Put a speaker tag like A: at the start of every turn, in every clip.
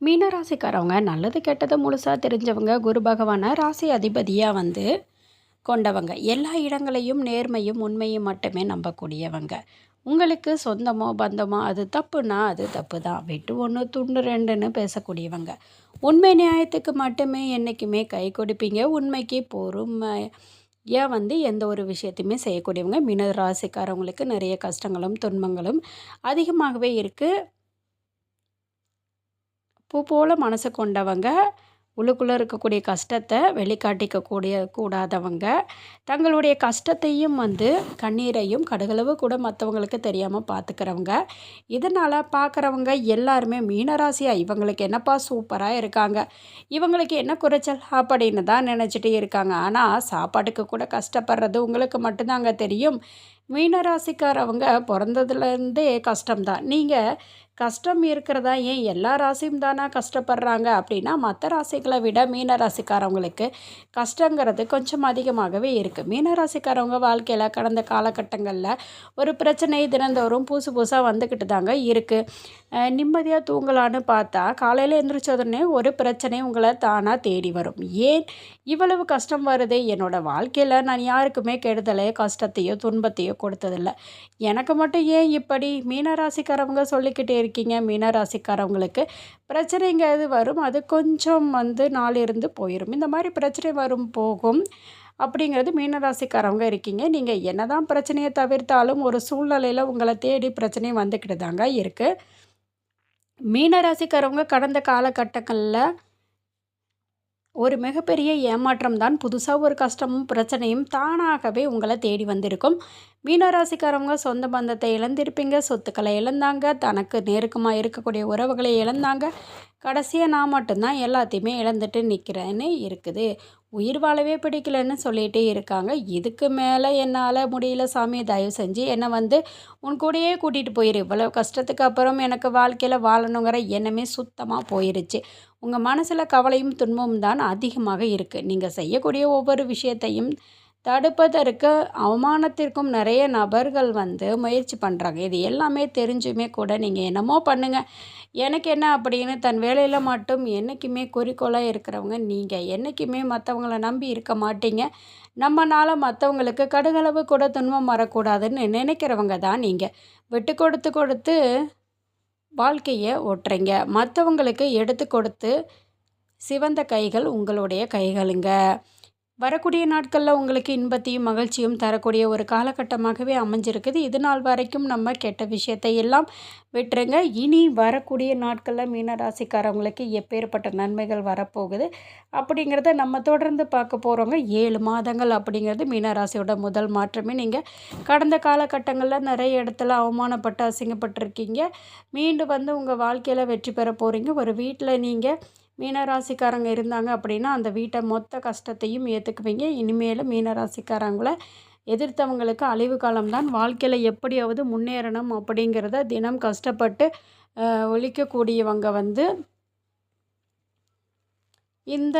A: மீனராசிக்காரவங்க நல்லது கெட்டது முழுசாக தெரிஞ்சவங்க குரு பகவானை ராசி அதிபதியாக வந்து கொண்டவங்க. எல்லா இடங்களையும் நேர்மையும் உண்மையும் மட்டுமே நம்பக்கூடியவங்க. உங்களுக்கு சொந்தமோ பந்தமோ அது தப்புனா அது தப்பு தான் வெட்டு ஒன்று துண்டு ரெண்டுன்னு பேசக்கூடியவங்க. உண்மை நியாயத்துக்கு மட்டுமே என்றைக்குமே கை கொடுப்பீங்க. உண்மைக்கு பொறுமை ஏன் வந்து எந்த ஒரு விஷயத்தையுமே செய்யக்கூடியவங்க. மீன ராசிக்காரவங்களுக்கு நிறைய கஷ்டங்களும் துன்பங்களும் அதிகமாகவே இருக்குது பூ போல் மனசு கொண்டவங்க உள்ளுக்குள்ளே இருக்கக்கூடிய கஷ்டத்தை வெளிக்காட்டிக்கக்கூடிய கூடாதவங்க. தங்களுடைய கஷ்டத்தையும் வந்து கண்ணீரையும் கடுகளவு கூட மற்றவங்களுக்கு தெரியாமல் பார்த்துக்கிறவங்க இதனால் பார்க்குறவங்க எல்லாருமே மீனராசியாக இவங்களுக்கு என்னப்பா சூப்பராக இருக்காங்க. இவங்களுக்கு என்ன குறைச்சல் அப்படின்னு தான் நினச்சிட்டு இருக்காங்க. ஆனால் சாப்பாட்டுக்கு கூட கஷ்டப்படுறது உங்களுக்கு மட்டும்தாங்க தெரியும். மீனராசிக்காரவங்க பிறந்ததுலேருந்தே கஷ்டம்தான். நீங்கள் கஷ்டம் இருக்கிறதா? ஏன் எல்லா ராசியும் தானே கஷ்டப்படுறாங்க? அப்படின்னா மற்ற ராசிகளை விட மீன ராசிக்காரவங்களுக்கு கஷ்டங்கிறது கொஞ்சம் அதிகமாகவே இருக்குது மீன ராசிக்காரவங்க வாழ்க்கையில் கடந்த காலகட்டங்களில் ஒரு பிரச்சனை தினந்தோறும் புதுசு புதுசாக வந்துக்கிட்டு தாங்க இருக்குது நிம்மதியாக தூங்கலான்னு பார்த்தா காலையில் எழுந்திரிச்ச ஒரு பிரச்சனை உங்களை தானாக தேடி வரும். ஏன் இவ்வளவு கஷ்டம் வருது? என்னோடய வாழ்க்கையில் நான் யாருக்குமே கெடுதலையோ கஷ்டத்தையோ துன்பத்தையோ கொடுத்ததில்ல. எனக்கு மட்டும் ஏன் இப்படி? மீனராசிக்காரவங்க சொல்லிக்கிட்டே இருக்கீங்க மீனராசிக்காரவங்களுக்கு பிரச்சனைங்க எது வரும்? அது கொஞ்சம் வந்து நாள் இருந்து போயிடும் இந்த மாதிரி பிரச்சனை வரும் போகும் அப்படிங்கிறது மீனராசிக்காரவங்க இருக்கீங்க. நீங்கள் என்ன தான் பிரச்சனையை தவிர்த்தாலும் ஒரு சூழ்நிலையில் உங்களை தேடி பிரச்சனை வந்துக்கிட்டு தாங்க இருக்குது மீனராசிக்காரவங்க கடந்த காலகட்டங்களில் ஒரு மிகப்பெரிய ஏமாற்றம் தான் புதுசாக ஒரு கஷ்டமும் பிரச்சனையும் தானாகவே உங்களை தேடி வந்திருக்கும். மீனராசிக்காரவங்க சொந்த பந்தத்தை இழந்திருப்பீங்க சொத்துக்களை இழந்தாங்க தனக்கு நெருக்கமாக இருக்கக்கூடிய உறவுகளை இழந்தாங்க. கடைசியாக நான் மட்டும்தான் எல்லாத்தையுமே இழந்துட்டு நிற்கிறேன்னு இருக்குது. உயிர் வாழவே பிடிக்கலன்னு சொல்லிகிட்டே இருக்காங்க. இதுக்கு மேலே என்னால் முடியல சாமி தயவு செஞ்சு என்னை வந்து உன் கூடயே கூட்டிகிட்டு போயிரு. இவ்வளோ கஷ்டத்துக்கு அப்புறம் எனக்கு வாழ்க்கையில் வாழணுங்கிற எண்ணமே சுத்தமாக போயிருச்சு. உங்கள் மனசில் கவலையும் துன்பமும் தான் அதிகமாக இருக்குது நீங்கள் செய்யக்கூடிய ஒவ்வொரு விஷயத்தையும் தடுப்பதற்கு அவமானத்திற்கும் நிறைய நபர்கள் வந்து முயற்சி பண்ணுறாங்க இது எல்லாமே தெரிஞ்சுமே கூட நீங்கள் என்னமோ பண்ணுங்கள் எனக்கு என்ன அப்படின்னு தன் வேலையில் மட்டும் என்றைக்குமே குறிக்கோளாக இருக்கிறவங்க நீங்கள் என்றைக்குமே மற்றவங்கள நம்பி இருக்க மாட்டீங்க. நம்மனால் மற்றவங்களுக்கு கடுகளவு கூட துன்பம் வரக்கூடாதுன்னு நினைக்கிறவங்க தான் நீங்கள் விட்டு கொடுத்து கொடுத்து வாழ்க்கையை ஓட்டுறீங்க. மற்றவங்களுக்கு எடுத்து கொடுத்து சிவந்த கைகள் உங்களுடைய கைகளுங்க. வரக்கூடிய நாட்களில் உங்களுக்கு இன்பத்தையும் மகிழ்ச்சியும் தரக்கூடிய ஒரு காலகட்டமாகவே அமைஞ்சிருக்குது. இது நாள் வரைக்கும் நம்ம கெட்ட விஷயத்தை எல்லாம் விட்டுருங்க. இனி வரக்கூடிய நாட்களில் மீனராசிக்காரவங்களுக்கு எப்பேற்பட்ட நன்மைகள் வரப்போகுது. அப்படிங்கிறத நம்ம தொடர்ந்து பார்க்க போகிறோங்க ஏழு மாதங்கள் அப்படிங்கிறது மீனராசியோட முதல் மாற்றமே. நீங்கள் கடந்த காலகட்டங்களில் நிறைய இடத்துல அவமானப்பட்டு அசிங்கப்பட்டிருக்கீங்க. மீண்டும் வந்து உங்கள் வாழ்க்கையில் வெற்றி பெற போகிறீங்க ஒரு வீட்டில் நீங்கள் மீனராசிக்காரங்க இருந்தாங்க அப்படின்னா அந்த வீட்டை மொத்த கஷ்டத்தையும் ஏற்றுக்குவீங்க இனிமேலும் மீனராசிக்காரங்களை எதிர்த்தவங்களுக்கு அழிவு காலம்தான். வாழ்க்கையில் எப்படியாவது முன்னேறணும் அப்படிங்கிறத தினம் கஷ்டப்பட்டு ஒழிக்கக்கூடியவங்க வந்து இந்த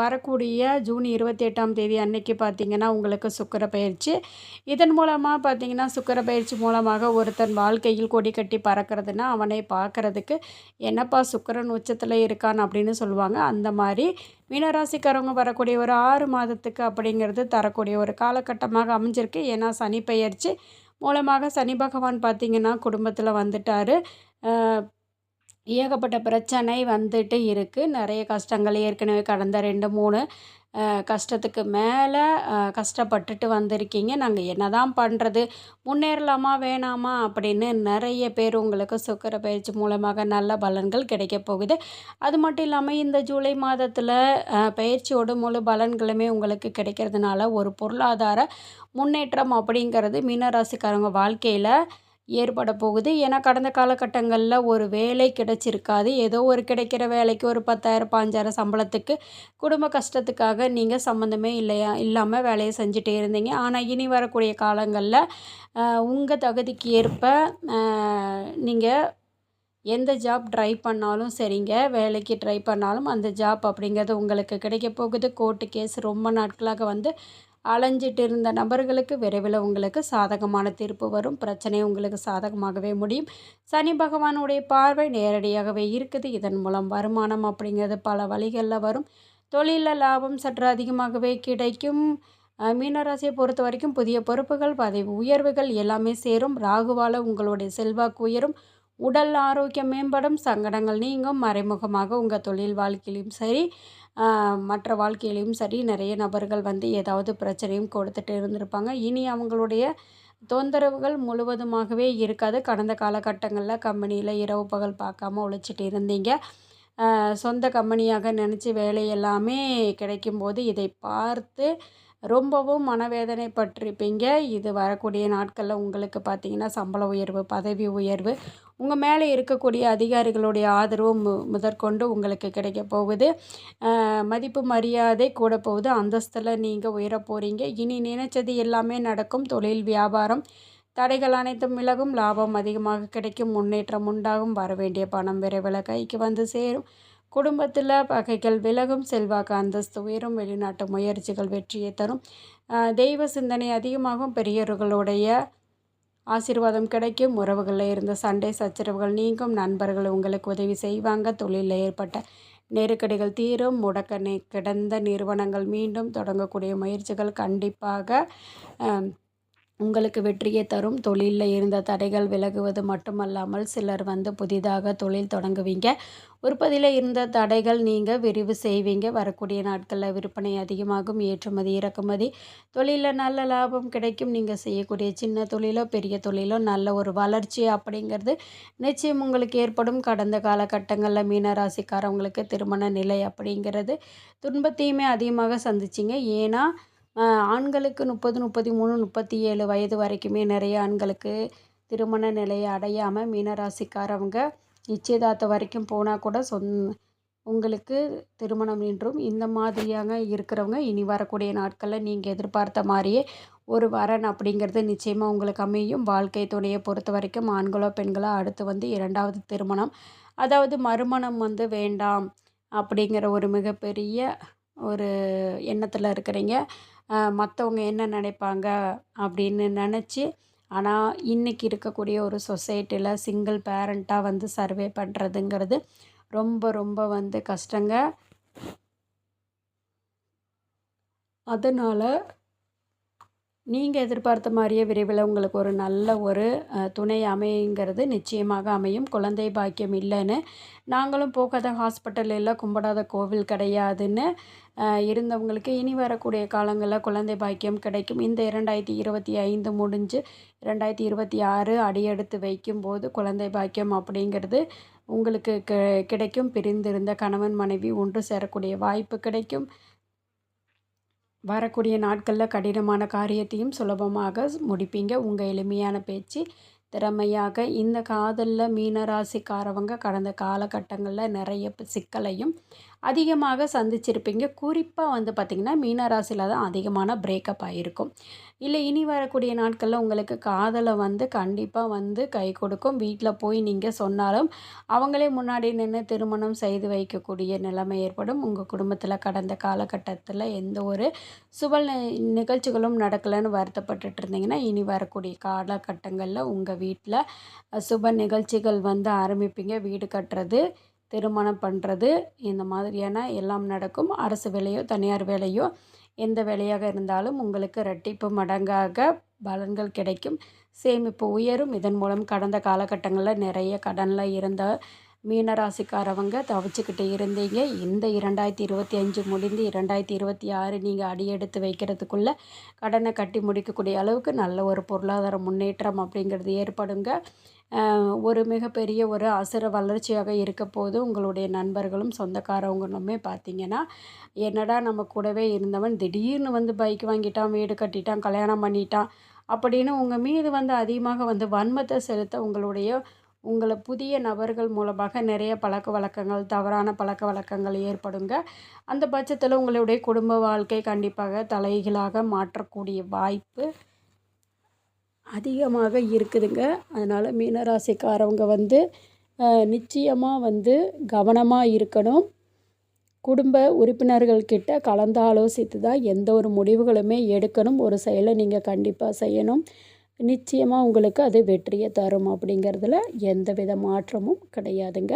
A: வரக்கூடிய ஜூன் இருபத்தி எட்டாம் தேதி அன்னைக்கு பார்த்திங்கன்னா உங்களுக்கு சுக்கர பயிற்சி இதன் மூலமாக பார்த்திங்கன்னா சுக்கர பயிற்சி மூலமாக ஒருத்தன் வாழ்க்கையில் கொடி கட்டி பறக்கிறதுனா அவனை பார்க்குறதுக்கு என்னப்பா சுக்கரன் உச்சத்தில் இருக்கான் அப்படின்னு சொல்லுவாங்க. அந்த மாதிரி மீனராசிக்காரவங்க வரக்கூடிய ஒரு ஆறு மாதத்துக்கு அப்படிங்கிறது தரக்கூடிய ஒரு காலகட்டமாக அமைஞ்சிருக்கு. ஏன்னா சனி பயிற்சி மூலமாக சனி பகவான் பார்த்திங்கன்னா குடும்பத்தில் வந்துட்டார். ஏகப்பட்ட பிரச்சனை வந்துட்டு இருக்குது நிறைய கஷ்டங்கள் ஏற்கனவே கடந்த ரெண்டு மூணு கஷ்டத்துக்கு மேலே கஷ்டப்பட்டுட்டு வந்திருக்கீங்க. நாங்கள் என்ன தான் பண்ணுறது முன்னேறலாமா வேணாமா? அப்படின்னு நிறைய பேர் உங்களுக்கு சுக்கர பயிற்சி மூலமாக நல்ல பலன்கள் கிடைக்க போகுது. அது மட்டும் இல்லாமல் இந்த ஜூலை மாதத்தில் பயிற்சியோட முழு பலன்களுமே உங்களுக்கு கிடைக்கிறதுனால ஒரு பொருளாதார முன்னேற்றம் அப்படிங்கிறது மீனராசிக்காரங்க வாழ்க்கையில் ஏற்பட போகுது. ஏன்னா கடந்த காலகட்டங்களில் ஒரு வேலை கிடைச்சிருக்காது. ஏதோ ஒரு கிடைக்கிற வேலைக்கு ஒரு பத்தாயிரம் பாஞ்சாயிரம் சம்பளத்துக்கு குடும்ப கஷ்டத்துக்காக நீங்கள் சம்மந்தமே இல்லையா? இல்லாமல் வேலையை செஞ்சுட்டே இருந்தீங்க. ஆனால் இனி வரக்கூடிய காலங்களில் உங்கள் தகுதிக்கு ஏற்ப நீங்கள் எந்த ஜாப் ட்ரை பண்ணாலும் சரிங்க. வேலைக்கு ட்ரை பண்ணாலும் அந்த ஜாப் அப்படிங்கிறது உங்களுக்கு கிடைக்க போகுது. கோர்ட்டு கேஸ் ரொம்ப நாட்களாக வந்து அலைஞ்சிட்டு இருந்த நபர்களுக்கு விரைவில் உங்களுக்கு சாதகமான தீர்ப்பு வரும். பிரச்சனை உங்களுக்கு சாதகமாகவே முடியும். சனி பகவானுடைய பார்வை நேரடியாகவே இருக்குது. இதன் மூலம் வருமானம் அப்படிங்கிறது பல வழிகளில் வரும். தொழிலில் லாபம் சற்று அதிகமாகவே கிடைக்கும். மீனராசியை பொறுத்த வரைக்கும் புதிய பொறுப்புகள் பதவி உயர்வுகள் எல்லாமே சேரும். ராகுவால் உங்களுடைய செல்வாக்கு உயரும். உடல் ஆரோக்கியம் மேம்படும். சங்கடங்கள் நீங்கும். மறைமுகமாக உங்கள் தொழில் வாழ்க்கையிலும் சரி. மற்ற வாழ்க்கையிலையும் சரி நிறைய நபர்கள் வந்து ஏதாவது பிரச்சனையும் கொடுத்துட்டு இருந்திருப்பாங்க. இனி அவங்களுடைய தொந்தரவுகள் முழுவதுமாகவே இருக்காது. கடந்த காலகட்டங்களில் கம்பெனியில் இரவு பகல் பார்க்காம உழைச்சிட்டு இருந்தீங்க. சொந்த கம்பெனியாக நினச்சி வேலை எல்லாமே கிடைக்கும்போது இதை பார்த்து ரொம்பவும் மனவேதனைப்பட்டிருப்பீங்க இது வரக்கூடிய நாட்களில் உங்களுக்கு பார்த்திங்கன்னா சம்பள உயர்வு பதவி உயர்வு உங்கள் மேலே இருக்கக்கூடிய அதிகாரிகளுடைய ஆதரவு மு முதற்கொண்டு உங்களுக்கு கிடைக்க போகுது. மதிப்பு மரியாதை கூட போகுது. அந்தஸ்தில் நீங்கள் உயர போகிறீங்க இனி நினைச்சது எல்லாமே நடக்கும். தொழில் வியாபாரம் தடைகள் அனைத்தும் விலகும். லாபம் அதிகமாக கிடைக்கும். முன்னேற்றம் உண்டாகும். வர வேண்டிய பணம் விரைவில் கைக்கு வந்து சேரும். குடும்பத்தில் பகைகள் விலகும் செல்வாக்கு அந்தஸ்து உயரும் வெளிநாட்டு முயற்சிகள் வெற்றியை தரும். தெய்வ சிந்தனை அதிகமாகும். பெரியவர்களுடைய ஆசீர்வாதம் கிடைக்கும். உறவுகளில் இருந்த சண்டை சச்சரவுகள் நீங்கும். நண்பர்கள் உங்களுக்கு உதவி செய்வாங்க. தொழிலில் ஏற்பட்ட நெருக்கடிகள் தீரும். முடக்க கிடந்த நிறுவனங்கள் மீண்டும் தொடங்கக்கூடிய முயற்சிகள் கண்டிப்பாக உங்களுக்கு வெற்றியை தரும். தொழிலில் இருந்த தடைகள் விலகுவது மட்டுமல்லாமல் சிலர் வந்து புதிதாக தொழில் தொடங்குவீங்க. உற்பத்தியில் இருந்த தடைகள் நீங்கள் விரிவு செய்வீங்க. வரக்கூடிய நாட்களில் விற்பனை அதிகமாகும். ஏற்றுமதி இறக்குமதி. தொழிலில் நல்ல லாபம் கிடைக்கும். நீங்கள் செய்யக்கூடிய சின்ன தொழிலோ பெரிய தொழிலோ நல்ல ஒரு வளர்ச்சி அப்படிங்கிறது நிச்சயம் உங்களுக்கு ஏற்படும். கடந்த காலகட்டங்களில் மீனராசிக்காரவங்களுக்கு திருமண நிலை அப்படிங்கிறது துன்பத்தையுமே அதிகமாக சந்திச்சிங்க. ஏன்னா ஆண்களுக்கு முப்பது முப்பத்தி மூணு முப்பத்தி ஏழு வயது வரைக்குமே நிறைய ஆண்களுக்கு திருமண நிலையை அடையாமல் மீனராசிக்காரவங்க நிச்சயதார்த்தம் வரைக்கும் போனால் கூட சொந் உங்களுக்கு திருமணம் என்றும் இந்த மாதிரியாக இருக்கிறவங்க இனி வரக்கூடிய நாட்களில் நீங்கள் எதிர்பார்த்த மாதிரியே ஒரு வரன் அப்படிங்கிறது நிச்சயமாக உங்களுக்கு அமையும். வாழ்க்கை துணையை பொறுத்த வரைக்கும் ஆண்களோ பெண்களோ அடுத்து வந்து இரண்டாவது திருமணம். அதாவது மறுமணம் வந்து வேண்டாம் அப்படிங்கிற ஒரு மிகப்பெரிய ஒரு எண்ணத்தில் இருக்கிறீங்க. மற்றவங்க என்ன நினைப்பாங்க அப்படின்னு நினச்சி ஆனால் இன்றைக்கி இருக்கக்கூடிய ஒரு சொசைட்டியில் சிங்கிள் பேரண்ட்டாக வந்து சர்வே பண்ணுறதுங்கிறது ரொம்ப ரொம்ப வந்து கஷ்டங்க. அதனால் நீங்கள் எதிர்பார்த்த மாதிரியே விரைவில் உங்களுக்கு ஒரு நல்ல ஒரு துணை அமையுங்கிறது நிச்சயமாக அமையும். குழந்தை பாக்கியம் இல்லைன்னு நாங்களும் போகாத ஹாஸ்பிட்டல் இல்லை கும்பிடாத கோவில் கிடையாதுன்னு இருந்தவங்களுக்கு இனி வரக்கூடிய காலங்களில் குழந்தை பாக்கியம் கிடைக்கும். இந்த இரண்டாயிரத்தி இருபத்தி ஐந்து முடிஞ்சு ரெண்டாயிரத்தி இருபத்தி ஆறு அடியெடுத்து வைக்கும்போது குழந்தை பாக்கியம் அப்படிங்கிறது உங்களுக்கு கிடைக்கும். பிரிந்திருந்த கணவன் மனைவி ஒன்று சேரக்கூடிய வாய்ப்பு கிடைக்கும். வரக்கூடிய நாட்களில் கடினமான காரியத்தையும் சுலபமாக முடிப்பீங்க. உங்கள் எளிமையான பேச்சு திறமையாக இந்த காதலில் மீனராசிக்காரவங்க கடந்த காலகட்டங்களில் நிறைய சிக்கலையும் அதிகமாக சந்திச்சிருப்பீங்க. குறிப்பாக வந்து பார்த்திங்கன்னா மீனராசியில் தான் அதிகமான பிரேக்கப் ஆகிருக்கும் இல்லை இனி வரக்கூடிய நாட்களில் உங்களுக்கு காதலை வந்து கண்டிப்பாக வந்து கை கொடுக்கும். வீட்டில் போய் நீங்கள் சொன்னாலும் அவங்களே முன்னாடி நின்று திருமணம் செய்து வைக்கக்கூடிய நிலைமை ஏற்படும். உங்கள் குடும்பத்தில் கடந்த காலகட்டத்தில் எந்த ஒரு சுப நிகழ்ச்சிகளும் நடக்கலைன்னு வருத்தப்பட்டுட்டு இருந்தீங்கன்னா இனி வரக்கூடிய காலகட்டங்களில் உங்கள் வீட்டில் சுப நிகழ்ச்சிகள் வந்து ஆரம்பிப்பீங்க. வீடு கட்டுறது திருமணம் பண்ணுறது இந்த மாதிரியான எல்லாம் நடக்கும். அரசு வேலையோ தனியார் வேலையோ எந்த வேலையாக இருந்தாலும் உங்களுக்கு ரெட்டிப்பு மடங்காக பலன்கள் கிடைக்கும். சேமிப்பு உயரும். இதன் மூலம் கடந்த காலகட்டங்களில் நிறைய கடனில் இருந்த மீனராசிக்காரவங்க தவிச்சுக்கிட்டு இருந்தீங்க. இந்த இரண்டாயிரத்தி இருபத்தி அஞ்சு முடிந்து இரண்டாயிரத்தி இருபத்தி ஆறு நீங்கள் அடியெடுத்து வைக்கிறதுக்குள்ளே கடனை கட்டி முடிக்கக்கூடிய அளவுக்கு நல்ல ஒரு பொருளாதார முன்னேற்றம் அப்படிங்கிறது ஏற்படுங்க. ஒரு மிகப்பெரிய ஒரு அசுர வளர்ச்சியாக இருக்க போது உங்களுடைய நண்பர்களும் சொந்தக்காரவங்களுமே பார்த்தீங்கன்னா என்னடா நம்ம கூடவே இருந்தவன் திடீர்னு வந்து பைக் வாங்கிட்டான் வீடு கட்டிட்டான் கல்யாணம் பண்ணிட்டான் அப்படின்னு உங்கள் மீது வந்து அதிகமாக வந்து வன்மத்தை செலுத்த உங்களுடைய உங்களை புதிய நபர்கள் மூலமாக நிறைய பழக்க வழக்கங்கள் தவறான பழக்க வழக்கங்கள் ஏற்படுங்க. அந்த பட்சத்தில் உங்களுடைய குடும்ப வாழ்க்கை கண்டிப்பாக தலைகளாக மாற்றக்கூடிய வாய்ப்பு அதிகமாக இருக்குதுங்க. அதனால் மீனராசிக்காரவங்க வந்து நிச்சயமாக வந்து கவனமாக இருக்கணும். குடும்ப உறுப்பினர்கள்கிட்ட கலந்து ஆலோசித்து தான் எந்த ஒரு முடிவுகளுமே எடுக்கணும். ஒரு செயலை நீங்கள் கண்டிப்பாக செய்யணும். நிச்சயமாக உங்களுக்கு அது வெற்றியை தரும் அப்படிங்கிறதுல எந்த வித மாற்றமும் கிடையாதுங்க.